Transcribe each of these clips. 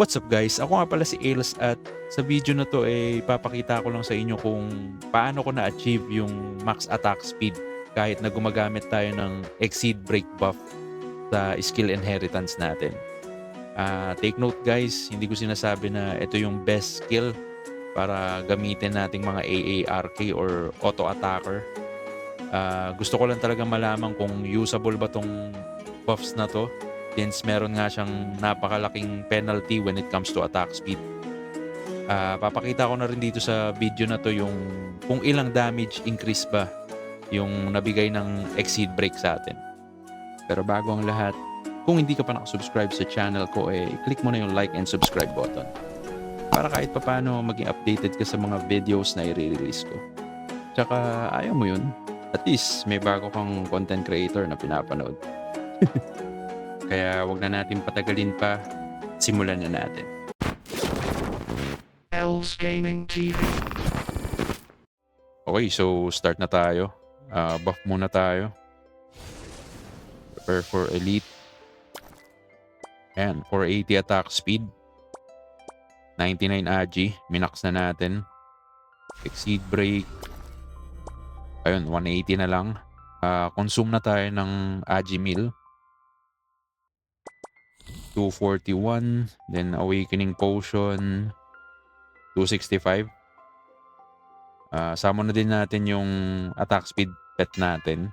What's up guys? Ako nga pala si Ails at sa video na to eh papakita ko lang sa inyo kung paano ko na-achieve yung max attack speed kahit na gumagamit tayo ng exceed break buff sa skill inheritance natin. Ah, take note guys, hindi ko sinasabi na ito yung best skill para gamitin nating mga AARK or auto attacker. Ah, gusto ko lang talaga malaman kung usable ba tong buffs na to since meron nga siyang napakalaking penalty when it comes to attack speed. Ah, papakita ko na rin dito sa video na to yung kung ilang damage increase ba yung nabigay ng exceed break sa atin. Pero bago ang lahat, kung hindi ka pa nakasubscribe sa channel ko, eh, click mo na yung like and subscribe button. Para kahit papano maging updated ka sa mga videos na i-release ko. Tsaka ayaw mo yun, at least may bago kang content creator na pinapanood. Kaya wag na natin patagalin pa. Simulan na natin. L's Gaming TV. Okay, so start na tayo. Ah, buff muna tayo. Prepare for elite. Ayan, 480 attack speed. 99 agi. Minax na natin. Exceed break. Ayun, 180 na lang. Ah, consume na tayo ng agi meal. 241. Then awakening potion. 265. Ah, sama na din natin yung attack speed pet natin.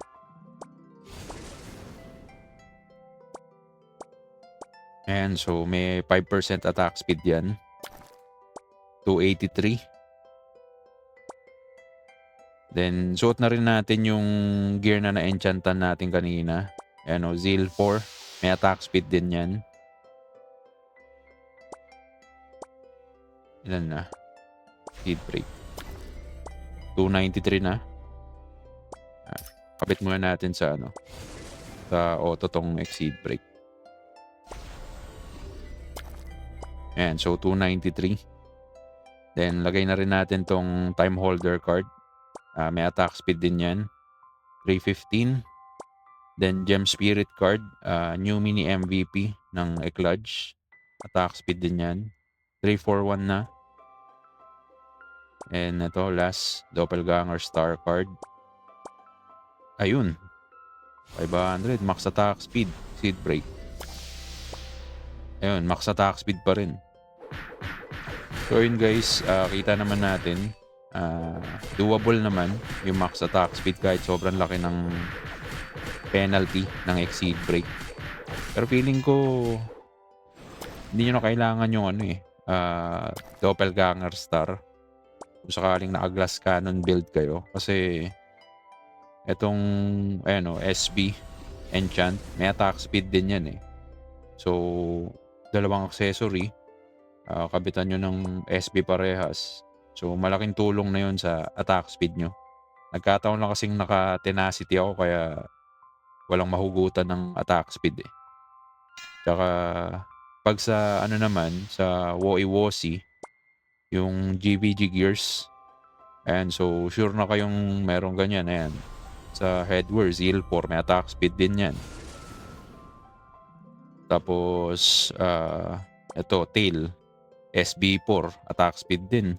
Ayan, so may 5% attack speed yan. 283. Then, suot na rin natin yung gear na na-enchantan natin kanina. Ayan o, Zeal 4. May attack speed din yan. Ilan na? Speed break. 293 na. Ah, Kapit muna natin sa ano. Sa auto tong exceed break. Ayan, so 293. Then, lagay na rin natin tong time holder card. Ah, may attack speed din yan. 315. Then, gem spirit card. ah, new mini MVP ng Ecludge. Attack speed din yan. 341 na. And ito, last, Doppelganger Star card. Ayun. 500. Max attack speed. Seed break. Ayun, max attack speed pa rin. So yun guys, ah, kita naman natin. ah, doable naman yung max attack speed kahit sobrang laki ng penalty ng exceed break. Pero feeling ko hindi nyo na kailangan yung ano eh, ah, Doppelganger Star kung sakaling naka-glass cannon build kayo. Kasi etong ayan o, SB enchant, may attack speed din yan eh. So, dalawang accessory, ah, kabitan nyo ng SB parehas. So, malaking tulong na yun sa attack speed nyo. Nagkataon lang kasing naka-tenacity ako kaya walang mahugutan ng attack speed eh. Tsaka, pag sa ano naman, sa Woey Wosi, yung GVG gears. Ayan, so sure na kayong merong ganyan. Ayan. Sa headwear, Zeal 4, may attack speed din yan. Tapos, ah ito, tail. SB4, attack speed din.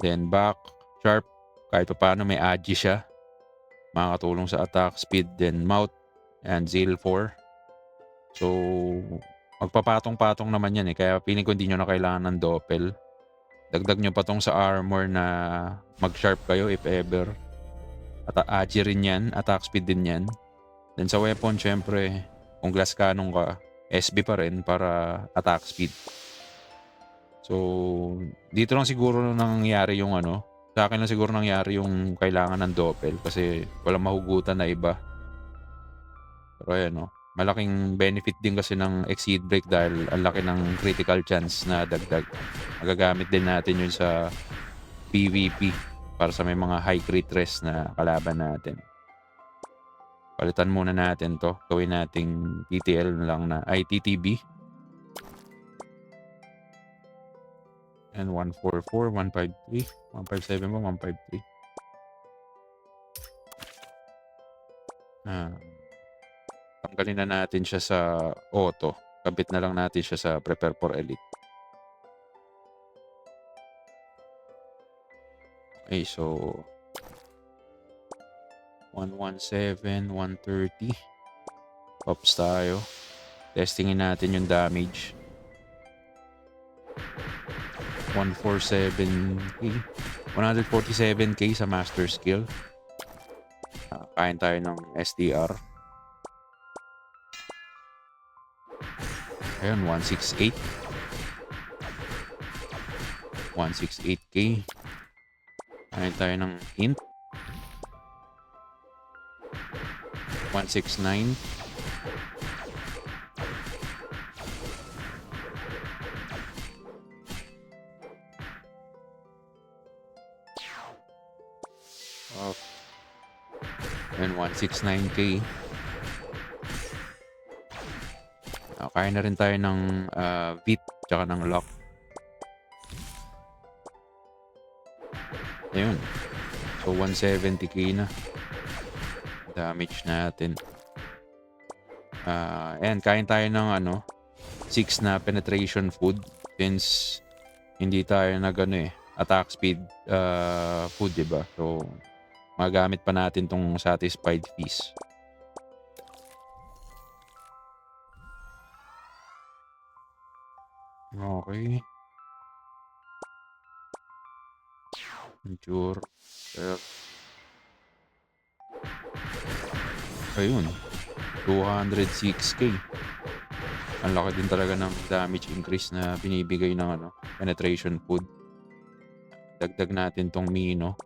Then back, sharp, kahit pa paano may agi siya. Makakatulong sa attack speed. Then mouth, and Zeal 4. So, magpapatong-patong naman yan eh. Kaya feeling ko hindi nyo na kailangan ng doppel. Dagdag nyo pa tong sa armor na mag-sharp kayo if ever. At agi rin yan. Attack speed din yan. Then sa weapon, syempre, kung glass cannon ka, SB pa rin para attack speed. So, dito lang siguro nangyari yung ano, sa akin lang siguro nangyari yung kailangan ng doppel kasi walang mahugutan na iba. Pero ayan no, malaking benefit din kasi ng exceed break dahil ang laki ng critical chance na dagdag. Magagamit din natin yun sa PvP para sa may mga high crit rest na kalaban natin. Palitan muna natin to. Gawin nating TTL lang na, ay TTB. And 144, 153, 157 ba, 153. Ah, tanggalin na natin siya sa auto. Kabit na lang natin siya sa Prepare for Elite. Okay, so 117, 130. Pops tayo. Testingin natin yung damage. 147k. 147k sa master skill. Ah, kain tayo ng SDR. Ayun, 168. 168k. Kain tayo ng int. 169. Off. And 169k. Kaya na rin tayo ng ah, VIT tsaka ng lock. Ayun. So 170k na. Damage natin. Ah, ayan, kain tayo ng ano, 6 na penetration food since hindi tayo nag ano eh, attack speed uh, food, 'di ba? So magamit pa natin tong satisfied feast. Okay. Sure. Sir. Ayun. 206k. Ang laki din talaga ng damage increase na binibigay ng ano, penetration food. Dagdag natin tong Mino.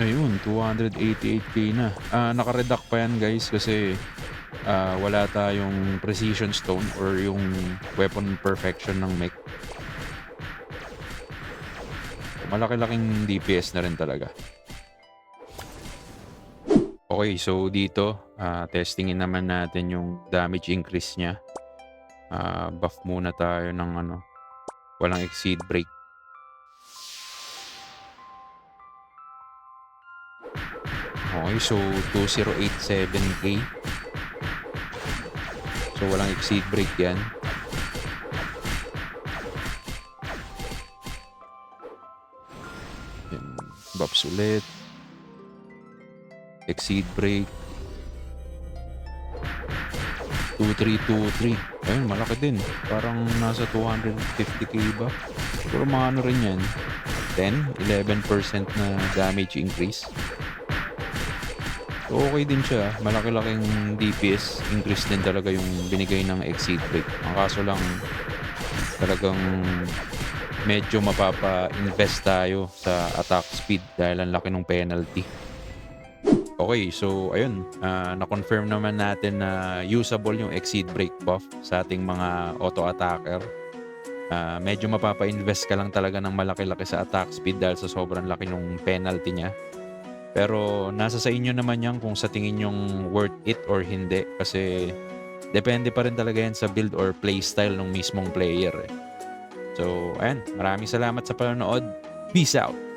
Ayun, 288k na. Ah, naka-reduct pa yan guys kasi ah, wala tayong precision stone or yung weapon perfection ng mech. Malaki-laking DPS na rin talaga. Okay, so dito, ah, testingin naman natin yung damage increase niya. Ah, buff muna tayo ng ano, walang exceed break. Okay, so 2087k. So walang exceed break yan. Yan, buffs ulit. Exceed break. 2323. Ayun, malaki din. Parang nasa 250k ba? Pero mga ano rin yan. 10, 11% na damage increase. Okay din siya. Malaki-laking DPS increase din talaga yung binigay ng Exceed Break. Ang kaso lang, talagang medyo mapapa-invest tayo sa attack speed dahil ang laki ng penalty. Okay, so ayun, ah, na-confirm naman natin na usable yung Exceed Break buff sa ating mga auto-attacker. Ah, medyo mapapa-invest ka lang talaga ng malaki-laki sa attack speed dahil sa sobrang laki ng penalty niya. Pero nasa sa inyo naman yan kung sa tingin yung worth it or hindi kasi depende pa rin talaga yan sa build or playstyle ng mismong player. Eh. So, ayan. Maraming salamat sa panonood. Peace out!